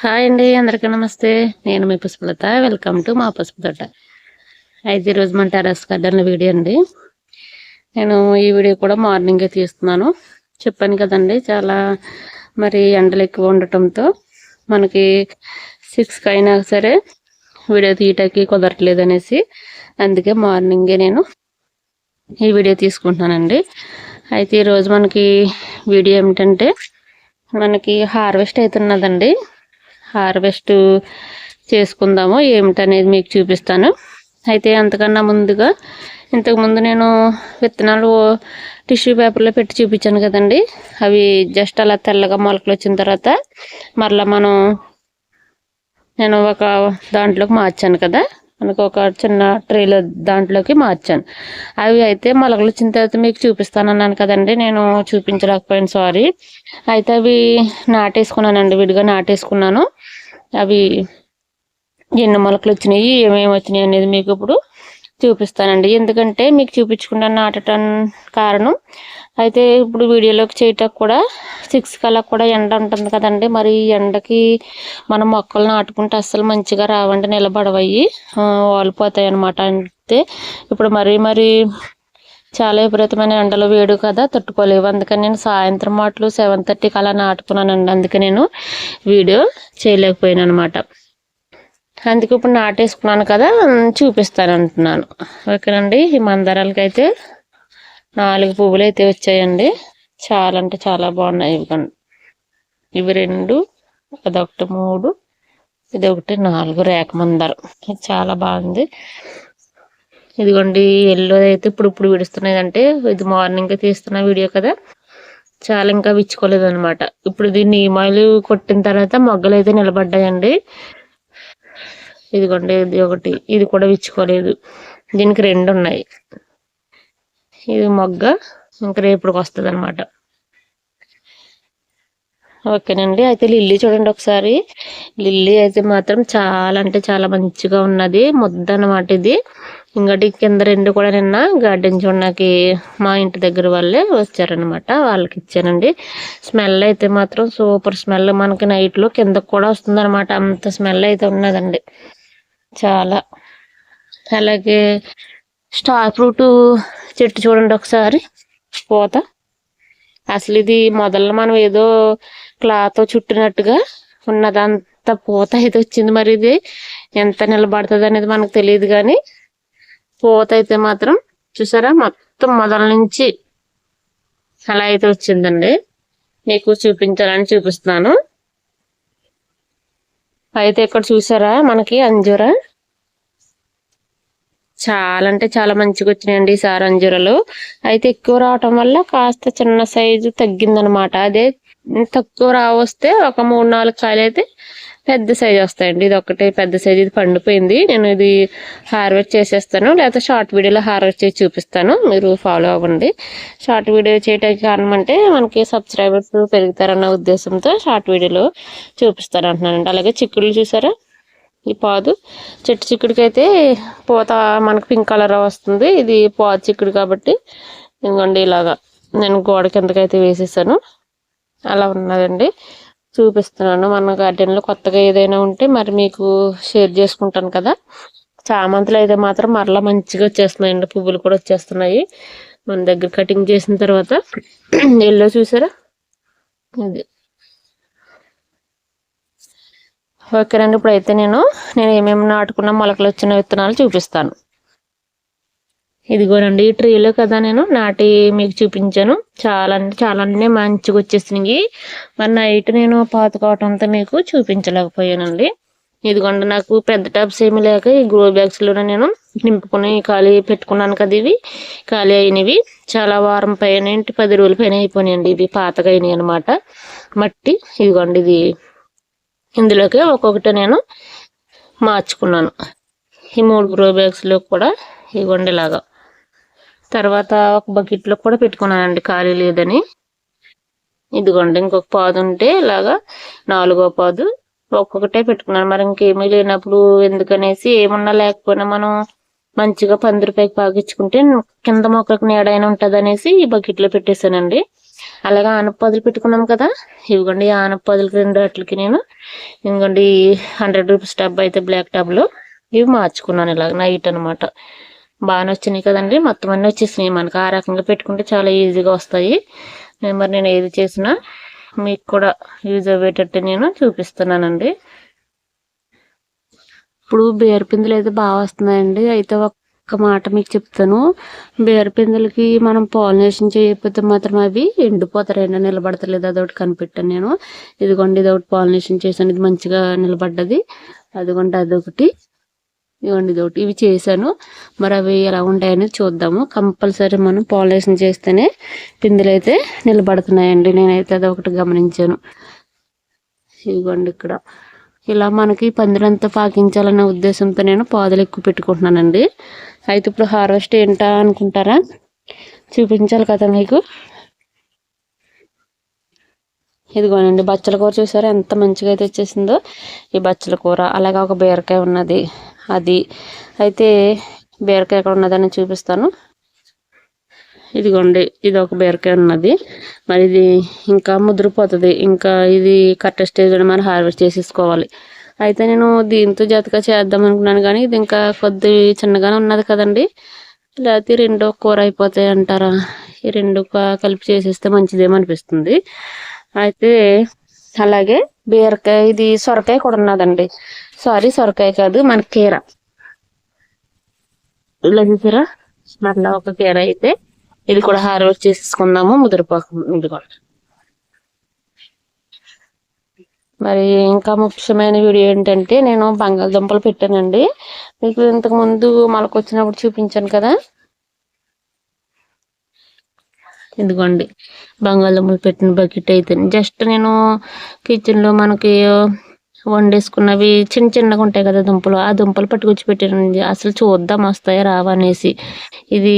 Hi అండి అందరికీ నమస్తే. నేను మీ పుష్పలత. వెల్కమ్ టు మా పసుపు తోట. అయితే ఈరోజు మన టెరస్ గార్డెన్ల వీడియో అండి. నేను ఈ వీడియో కూడా మార్నింగే తీస్తున్నాను. చెప్పాను కదండి చాలా మరి ఎండలు ఎక్కువ ఉండటంతో మనకి సిక్స్కి అయినా సరే వీడియో తీయటానికి కుదరట్లేదు అనేసి అందుకే మార్నింగే నేను ఈ వీడియో తీసుకుంటున్నానండి. అయితే ఈరోజు మనకి వీడియో ఏమిటంటే మనకి హార్వెస్ట్ అవుతున్నదండి. హార్వెస్ట్ చేసుకుందాము ఏమిటనేది మీకు చూపిస్తాను. అయితే అంతకన్నా ముందుగా ఇంతకుముందు నేను విత్తనాలు టిష్యూ పేపర్లో పెట్టి చూపించాను కదండి. అవి జస్ట్ అలా తెల్లగా మొలకలు వచ్చిన తర్వాత మరలా మనం నేను ఒక దాంట్లోకి మార్చాను కదా. మనకు ఒక చిన్న ట్రేలో దాంట్లోకి మార్చాను. అవి అయితే మొలకలు వచ్చిన తర్వాత మీకు చూపిస్తాను అన్నాను కదండి నేను చూపించలేకపోయాను సారీ అయితే అవి నాటేసుకున్నానండి విడిగా నాటేసుకున్నాను. అవి ఎన్ని మొలకలు వచ్చినాయి ఏమేమి వచ్చినాయి అనేది మీకు ఇప్పుడు చూపిస్తానండి. ఎందుకంటే మీకు చూపించకుండా నాటటం కారణం అయితే ఇప్పుడు వీడియోలోకి చేయటం కూడా సిక్స్ కల్లా కూడా ఎండ ఉంటుంది కదండి. మరి ఈ ఎండకి మనం మొక్కలు నాటుకుంటే అస్సలు మంచిగా రావండి నిలబడవయ్యి. వాలిపోతాయి అనమాట అంతే. ఇప్పుడు మరీ మరి చాలా విపరీతమైన ఎండలు వేడు కదా తట్టుకోలేవు. అందుకని నేను సాయంత్రం మాటలు సెవెన్ థర్టీకి అలా నాటుకున్నానండి. అందుకే నేను వీడియో చేయలేకపోయాను అనమాట అందుకే ఇప్పుడు నాటేసుకున్నాను కదా చూపిస్తాను అంటున్నాను ఓకేనండి. ఈ మందారాలకి అయితే నాలుగు పువ్వులు అయితే వచ్చాయండి. చాలా అంటే చాలా బాగున్నాయి. ఇవి ఇవి రెండు అదొకటి మూడు ఇది ఒకటి నాలుగు రేఖ మందారం. ఇది చాలా బాగుంది. ఇదిగోండి ఎల్లో అయితే ఇప్పుడు ఇప్పుడు విడుస్తున్నది అంటే ఇది మార్నింగ్ తీస్తున్న వీడియో కదా. చాలా ఇంకా విచ్చుకోలేదు అనమాట ఇప్పుడు దీన్ని ఈమాయిల్ కొట్టిన తర్వాత మొగ్గలు అయితే నిలబడ్డాయండి. ఇదిగోండి ఇది ఒకటి. ఇది కూడా విచ్చుకోలేదు. దీనికి రెండు ఉన్నాయి. ఇది మొగ్గ. ఇంకా రేపుడికి వస్తుంది అనమాట ఓకేనండి. అయితే లిల్లీ చూడండి ఒకసారి. లిల్లీ అయితే మాత్రం చాలా అంటే చాలా మంచిగా ఉన్నది. ముద్ద అనమాట ఇది. ఇంకటి కింద రెండు కూడా నిన్న గార్డెన్ చూడడానికి మా ఇంటి దగ్గర వాళ్ళే వచ్చారనమాట వాళ్ళకి ఇచ్చానండి స్మెల్ అయితే మాత్రం సూపర్ స్మెల్. మనకి నైట్లో కిందకు కూడా వస్తుంది అనమాట అంత స్మెల్ అయితే ఉన్నదండి. చాలా. అలాగే స్టార్ ఫ్రూట్ చెట్టు చూడండి ఒకసారి. పూత. అసలు ఇది మొదలు మనం ఏదో క్లాత్ చుట్టినట్టుగా ఉన్నదంతా పూత. అయితే వచ్చింది మరి ఇది ఎంత నిలబడుతుంది అనేది మనకు తెలియదు కానీ పూత అయితే మాత్రం చూసారా? మొత్తం మొదల నుంచి అలా అయితే వచ్చిందండి. మీకు చూపించాలని చూపిస్తున్నాను. అయితే ఇక్కడ చూసారా మనకి అంజూరా? చాలా అంటే చాలా మంచిగా వచ్చినాయండి ఈ సారంజురలు అయితే ఎక్కువ రావటం వల్ల కాస్త చిన్న సైజు తగ్గిందనమాట. అదే తక్కువ రావస్తే ఒక మూడు నాలుగు కాయలు అయితే పెద్ద సైజు వస్తాయండి. ఇది ఒకటి పెద్ద సైజు ఇది పండిపోయింది. నేను ఇది హార్వెస్ట్ చేసేస్తాను. లేకపోతే షార్ట్ వీడియోలో హార్వెస్ట్ చేసి చూపిస్తాను. మీరు ఫాలో అవ్వండి. షార్ట్ వీడియో చేయడానికి కారణం అంటే మనకి సబ్స్క్రైబర్స్ పెరుగుతారన్న ఉద్దేశంతో షార్ట్ వీడియోలో చూపిస్తాను అంటున్నానండి అలాగే చిక్కుళ్ళు చూసారా? ఈ పాదు. చెట్టు చిక్కుడికి అయితే పూత మనకు పింక్ కలర్ వస్తుంది. ఇది పాదు చిక్కుడు కాబట్టి ఇంకోండి ఇలాగా నేను గోడ కిందకైతే వేసేసాను అలా ఉన్నదండి. చూపిస్తున్నాను. మన గార్డెన్లో కొత్తగా ఏదైనా ఉంటే మరి మీకు షేర్ చేసుకుంటాను కదా. చామంతులు అయితే మాత్రం మరలా మంచిగా వచ్చేస్తున్నాయండి. పువ్వులు కూడా వచ్చేస్తున్నాయి. మన దగ్గర కటింగ్ చేసిన తర్వాత ఎల్లో చూసారా? అది. ఓకేనండి ఇప్పుడైతే నేను నేను ఏమేమి నాటుకున్న మొలకలు వచ్చిన విత్తనాలు చూపిస్తాను. ఇదిగోనండి ఈ ట్రీలో కదా నేను నాటి మీకు చూపించాను. చాలా అంటే చాలా అంటే మంచిగా వచ్చేసినాయి. మరి నైట్ నేను పాతుకోవటంతో మీకు చూపించలేకపోయానండి. ఇదిగోండి నాకు పెద్ద టబ్స్ ఏమీ లేక ఈ గ్రో బ్యాగ్స్లోనే నేను నింపుకుని ఖాళీ పెట్టుకున్నాను కదా ఇవి. ఖాళీ అయినవి. చాలా వారం పైన ఏంటి పది రోజుల పైన అయిపోయినాయండి ఇవి పాతగా అయినాయి అనమాట మట్టి ఇదిగోండి ఇది ఇందులోకి ఒక్కొక్కటి నేను మార్చుకున్నాను. ఈ మూడు గ్రో బ్యాగ్స్లో కూడా ఇవ్వండి ఇలాగా తర్వాత ఒక బకెట్లో కూడా పెట్టుకున్నానండి ఖాళీ లేదని. ఇదిగోండి ఇంకొక పాదు ఉంటే ఇలాగా నాలుగో పాదు ఒక్కొక్కటే పెట్టుకున్నాను. మరి ఇంకేమీ లేనప్పుడు ఎందుకనేసి ఏమున్నా లేకపోయినా మనం మంచిగా పంది రూపాయకి పాకించుకుంటే కింద మొక్కలకు నీడైనా ఉంటుంది అనేసి ఈ బకెట్లో పెట్టేశానండి. అలాగే ఆనపదులు పెట్టుకున్నాం కదా. ఇవిగోండి ఈ ఆనపదులకి రెండు వాటికి నేను. ఇవ్వండి హండ్రెడ్ రూపీస్ టబ్ అయితే బ్లాక్ టబ్లో ఇవి మార్చుకున్నాను ఇలాగ నైట్ అనమాట బాగానే వచ్చినాయి కదండి. మొత్తం అన్నీ వచ్చేసినాయి. మనకు ఆ రకంగా పెట్టుకుంటే చాలా ఈజీగా వస్తాయి. మరి నేను ఏది చేసినా మీకు కూడా యూజ్ అయ్యేటట్టు నేను చూపిస్తున్నానండి. ఇప్పుడు బేరు పిందులు అయితే బాగా వస్తున్నాయండి. అయితే ఒక్క మాట మీకు చెప్తాను. బేరు మనం పాలినేషన్ చేయకపోతే మాత్రం అవి ఎండిపోతారైనా నిలబడతలేదు. అదొకటి కనిపెట్టాను నేను. ఇదిగోండి ఇది ఒకటి పాలినేషన్ చేశాను. ఇది మంచిగా నిలబడ్డది. అదిగోండి అదొకటి. ఇవ్వండి ఇదొకటి. ఇవి చేశాను. మరి అవి ఎలా ఉంటాయని చూద్దాము. కంపల్సరీ మనం పాలినేషన్ చేస్తేనే పిందులు అయితే నిలబడుతున్నాయండి. నేనైతే అదొకటి గమనించాను. ఇదిగోండి ఇక్కడ. ఇలా మనకి పందిరంతా పాకించాలనే ఉద్దేశంతో నేను పాదులు ఎక్కువ పెట్టుకుంటున్నానండి. అయితే ఇప్పుడు హార్వెస్ట్ ఏంటా అనుకుంటారా? చూపించాలి కదా మీకు. ఇదిగోనండి బచ్చల కూర చూసారా? ఎంత మంచిగా అయితే వచ్చేసిందో ఈ బచ్చల కూర. అలాగే ఒక బీరకాయ ఉన్నది అది. అయితే బీరకాయ ఎక్కడ ఉన్నదని చూపిస్తాను. ఇదిగోండి ఇది ఒక బీరకాయ ఉన్నది. మరి ఇది ఇంకా ముద్రపోతుంది. ఇంకా ఇది కట్ట స్టేజ్లో మనం హార్వెస్ట్ చేసేసుకోవాలి. అయితే నేను దీంతో జతగా చేద్దాం అనుకున్నాను కానీ ఇది ఇంకా కొద్ది చిన్నగానే ఉన్నది కదండి. లేకపోతే రెండో కూర అయిపోతాయి అంటారా? ఈ రెండు కలిపి చేసేస్తే మంచిదేమనిపిస్తుంది అయితే అలాగే బీరకాయ ఇది సొరకాయ కూడా ఉన్నదండి. సారీ సొరకాయ కాదు మన కీర. ఇలా చూసారా? మళ్ళీ ఒక కీర అయితే. ఇది కూడా హార్వెస్ట్ చేసేసుకుందాము ముదిరిపోక ఇది కూడా. మరి ఇంకా ముఖ్యమైన వీడియో ఏంటంటే నేను బంగాళదుంపలు పెట్టానండి. మీకు ఇంతకు ముందు మొలకొచ్చినప్పుడు చూపించాను కదా. ఇదిగోండి బంగాళదుంపలు పెట్టిన బకెట్ అయితే. జస్ట్ నేను కిచెన్లో మనకి వండేసుకున్నవి చిన్న చిన్నగా ఉంటాయి కదా దుంపలు. ఆ దుంపలు పట్టుకొచ్చి పెట్టానండి అసలు చూద్దాం వస్తాయా రావనేసి ఇది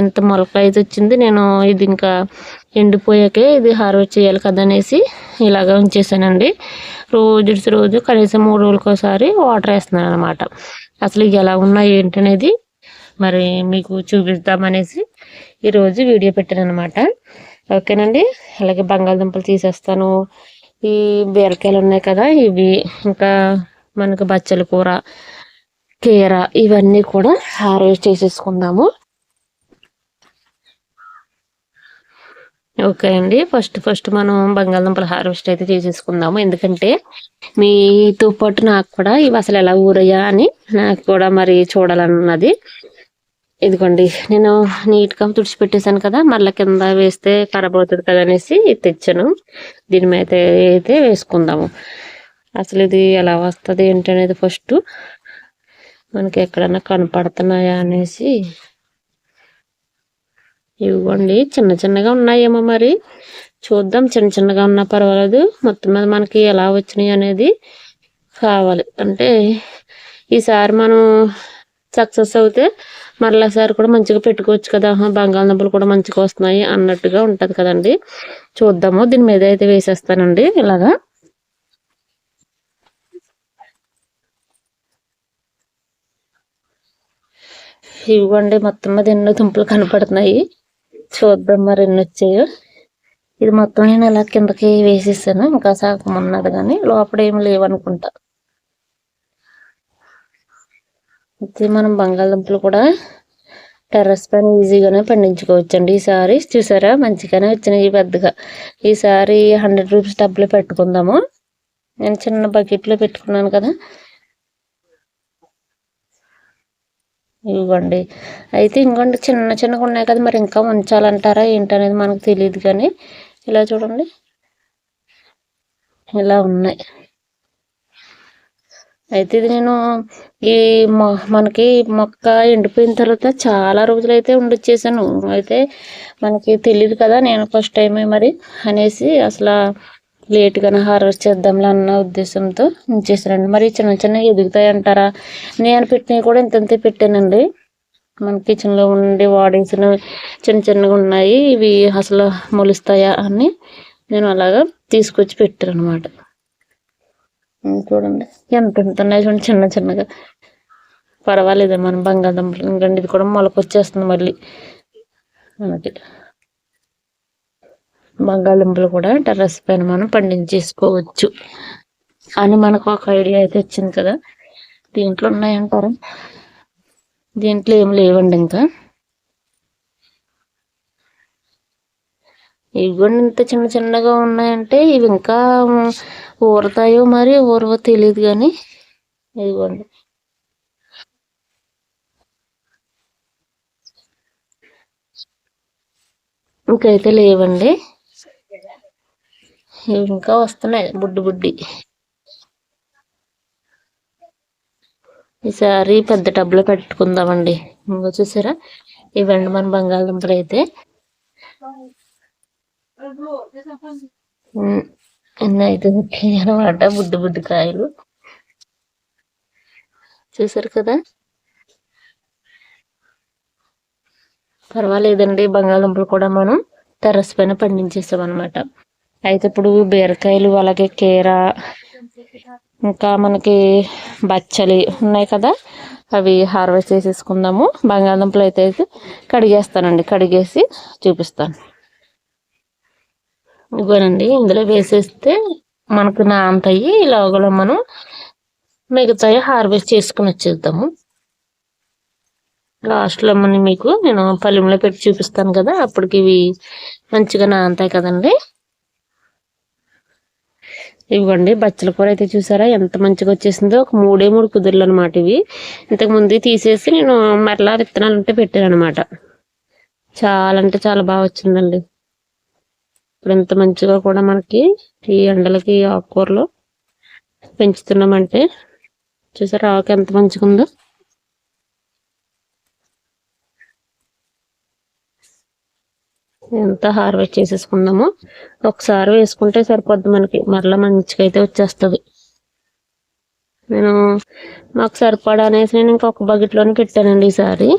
ఎంత మొలక అయితే వచ్చింది నేను ఇది ఇంకా ఎండిపోయాకే ఇది హార్వెస్ట్ చేయాలి కదా అనేసి ఇలాగ ఉంచేసానండి. రోజు రోజు కనీసం మూడు రోజులకోసారి వాటర్ వేస్తున్నాను అనమాట అసలు ఎలా ఉన్నాయి ఏంటనేది మరి మీకు చూపిద్దామనేసి ఈరోజు వీడియో పెట్టాను అనమాట ఓకేనండి? అలాగే బంగాళదుంపలు తీసేస్తాను. ఈ బీరకాయలు ఉన్నాయి కదా ఇవి ఇంకా మనకు బచ్చల కూర కీర ఇవన్నీ కూడా హార్వెస్ట్ చేసేసుకుందాము. ఓకే అండి ఫస్ట్ ఫస్ట్ మనం బంగాళదుంపల హార్వెస్ట్ అయితే చేసేసుకుందాము. ఎందుకంటే మీతో పాటు నాకు కూడా ఇవి అసలు ఎలా ఊరయ్యా అని నాకు కూడా మరి చూడాలన్నది. ఇదిగోండి నేను నీట్గా తుడిచిపెట్టేశాను కదా మళ్ళీ కింద వేస్తే ఖరాబ్ అవుతుంది కదా అనేసి తెచ్చాను. దీని మీద అయితే వేసుకుందాము. అసలు ఇది ఎలా వస్తుంది ఏంటి అనేది ఫస్ట్ మనకి ఎక్కడన్నా కనపడుతున్నాయా అనేసి. ఇవ్వండి చిన్న చిన్నగా ఉన్నాయేమో మరి. చూద్దాం చిన్న చిన్నగా ఉన్నా పర్వాలేదు. మొత్తం మీద మనకి ఎలా వచ్చినాయి అనేది కావాలి. అంటే ఈసారి మనం సక్సెస్ అవుతే మరలాసారి కూడా మంచిగా పెట్టుకోవచ్చు కదా. బంగాళదుంపలు కూడా మంచిగా వస్తున్నాయి అన్నట్టుగా ఉంటుంది కదండి. చూద్దాము. దీని మీద అయితే వేసేస్తానండి ఇలాగా. ఇవ్వండి మొత్తం మీద ఎన్నో దుంపలు కనపడుతున్నాయి. చూద్దాం మరి ఎన్ని వచ్చాయో. ఇది మొత్తం నేను ఇలా కిందకి వేసేసాను. ఇంకా సగం ఉన్నది కానీ లోపల ఏమి లేవనుకుంటా. అయితే మనం బంగాళదుంపలు కూడా టెర్రస్ పైన ఈజీగానే పండించుకోవచ్చండి. ఈసారి చూసారా? మంచిగానే వచ్చినాయి పెద్దగా. ఈసారి హండ్రెడ్ రూపీస్ డబ్బులు పెట్టుకుందాము. నేను చిన్న బకెట్లో పెట్టుకున్నాను కదా. ఇవ్వండి. అయితే ఇంకోండి చిన్న చిన్నగా ఉన్నాయి కదా మరి ఇంకా ఉంచాలంటారా ఏంటనేది మనకు తెలియదు కానీ ఇలా చూడండి. ఇలా ఉన్నాయి. అయితే ఇది నేను ఈ మనకి మొక్క ఎండిపోయిన తర్వాత చాలా రోజులైతే ఉండొచ్చేసాను. అయితే మనకి తెలియదు కదా నేను ఫస్ట్ టైమే మరి అనేసి అసలు లేట్గానే హార్వెస్ట్ చేద్దాంలే అన్న ఉద్దేశంతో ఉంచేసానండి. మరి చిన్న చిన్న ఎదుగుతాయి అంటారా నేను పెట్టినవి కూడా ఇంతంతే పెట్టానండి. మన కిచెన్లో ఉండి వాడేసిన చిన్న చిన్నగా ఉన్నాయి. ఇవి అసలు మొలుస్తాయా అని నేను అలాగా తీసుకొచ్చి పెట్టాను అనమాట చూడండి. ఎంత ఎంత ఉన్నాయి చూడండి చిన్న చిన్నగా. పర్వాలేదు మనం బంగాళదుంపలు ఇంకండి ఇది కూడా మొలకొచ్చేస్తుంది మళ్ళీ. మనకి బంగాళదుంపలు కూడా టెర్రస్ పైన మనం పండించేసుకోవచ్చు అని మనకు ఒక ఐడియా అయితే వచ్చింది కదా. దీంట్లో ఉన్నాయంటారా? దీంట్లో ఏం లేవండి ఇంకా. ఇవి కూడా ఇంత చిన్న చిన్నగా ఉన్నాయంటే ఇవి ఇంకా ఊరతాయో మరి ఊరవో తెలియదు కానీ ఇదిగోండి. ఇంకైతే లేవండి. ఇవి ఇంకా వస్తున్నాయి బుడ్డి బుడ్డి. ఈసారి పెద్ద టబ్లో పెట్టుకుందామండి. ఇంకో చూసారా? ఇవ్వండి మన బంగాళదుంపలు అయితే. అయితే అనమాట బుడ్డి బుడ్డి కాయలు. చూసారు కదా? పర్వాలేదండి బంగాళదుంపలు కూడా మనం టెర్రస్ పైన పండించేసాం అనమాట అయితే ఇప్పుడు బీరకాయలు అలాగే కీర ఇంకా మనకి బచ్చలి ఉన్నాయి కదా? అవి హార్వెస్ట్ చేసేసుకుందాము. బంగాళదుంపలు అయితే కడిగేస్తానండి కడిగేసి చూపిస్తాను. ఇదిగోనండి ఇందులో వేసేస్తే మనకు నాంతయ్యి ఇలాగలో మనం మిగతాయి హార్వెస్ట్ చేసుకుని వచ్చేద్దాము. లాస్ట్లో మనం మీకు నేను పల్లెంలో పెట్టి చూపిస్తాను కదా అప్పటికి ఇవి మంచిగా నాంతాయి కదండి. ఇవ్వండి బచ్చల కూర అయితే చూసారా ఎంత మంచిగా వచ్చేసిందో. ఒక మూడే మూడు కుదుర్లు అనమాట ఇవి. ఇంతకు ముందు తీసేసి నేను మరలా విత్తనాలు ఉంటే పెట్టాను అనమాట చాలా అంటే చాలా బాగా వచ్చిందండి. ఇప్పుడు ఎంత మంచిగా కూడా మనకి ఈ ఎండలకి ఆకుకూరలు పెంచుతున్నామంటే చూసారా ఆకు ఎంత మంచిగా ఉందో. ఎంత హార్వెస్ట్ చేసేసుకుందాము. ఒకసారి వేసుకుంటే సరిపోద్ది మనకి. మరలా మంచిగా అయితే వచ్చేస్తుంది. నేను మాకు సరిపడా అనేసి నేను ఇంకొక బకెట్లోనే పెట్టానండి ఈసారి.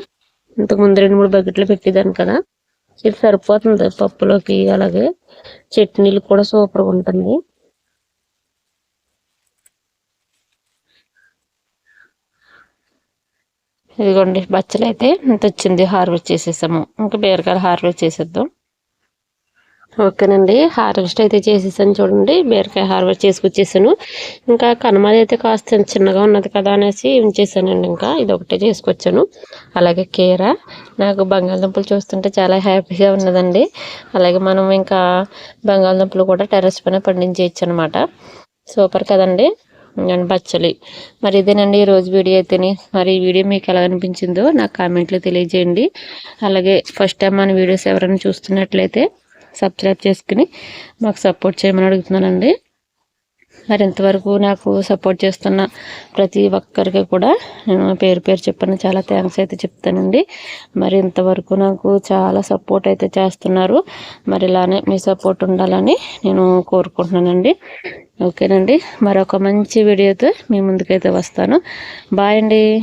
ఇంతకు ముందు రెండు మూడు బకెట్లు పెట్టేదాన్ని కదా. ఇది సరిపోతుంది. పప్పులోకి అలాగే చట్నీలు కూడా సూపర్గా ఉంటుంది. ఇదిగోండి బచ్చలు అయితే ఇంత వచ్చింది. హార్వెస్ట్ చేసేసాము. ఇంకా బీరకాయలు హార్వెస్ట్ చేసేద్దాం. ఓకేనండి. హార్వెస్ట్ అయితే చేసేసాను చూడండి. బీరకాయ హార్వెస్ట్ చేసుకొచ్చేసాను. ఇంకా కనుమది అయితే కాస్త చిన్నగా ఉన్నది కదా అనేసి ఉంచేసానండి ఇంకా. ఇది ఒకటే చేసుకొచ్చాను. అలాగే కీర. నాకు బంగాళదుంపలు చూస్తుంటే చాలా హ్యాపీగా ఉన్నదండి. అలాగే మనం ఇంకా బంగాళదుంపలు కూడా టెర్రస్ పైన పండించేయచ్చు అనమాట సూపర్ కదండి. అండ్ బచ్చలి మరి ఇదేనండి ఈరోజు వీడియో అయితేనే. మరి ఈ వీడియో మీకు ఎలా అనిపించిందో నాకు కామెంట్లో తెలియజేయండి. అలాగే ఫస్ట్ టైం మన వీడియోస్ ఎవరైనా చూస్తున్నట్లయితే సబ్స్క్రైబ్ చేసుకుని మాకు సపోర్ట్ చేయమని అడుగుతున్నానండి. మరి ఇంతవరకు నాకు సపోర్ట్ చేస్తున్న ప్రతి ఒక్కరికి కూడా నేను పేరు పేరు చెప్పాను చాలా థ్యాంక్స్ అయితే చెప్తానండి. మరి ఇంతవరకు నాకు చాలా సపోర్ట్ అయితే చేస్తున్నారు. మరి ఇలానే మీ సపోర్ట్ ఉండాలని నేను కోరుకుంటున్నానండి. ఓకేనండి. మరొక మంచి వీడియోతో మీ ముందుకైతే వస్తాను. బాయ్ అండి.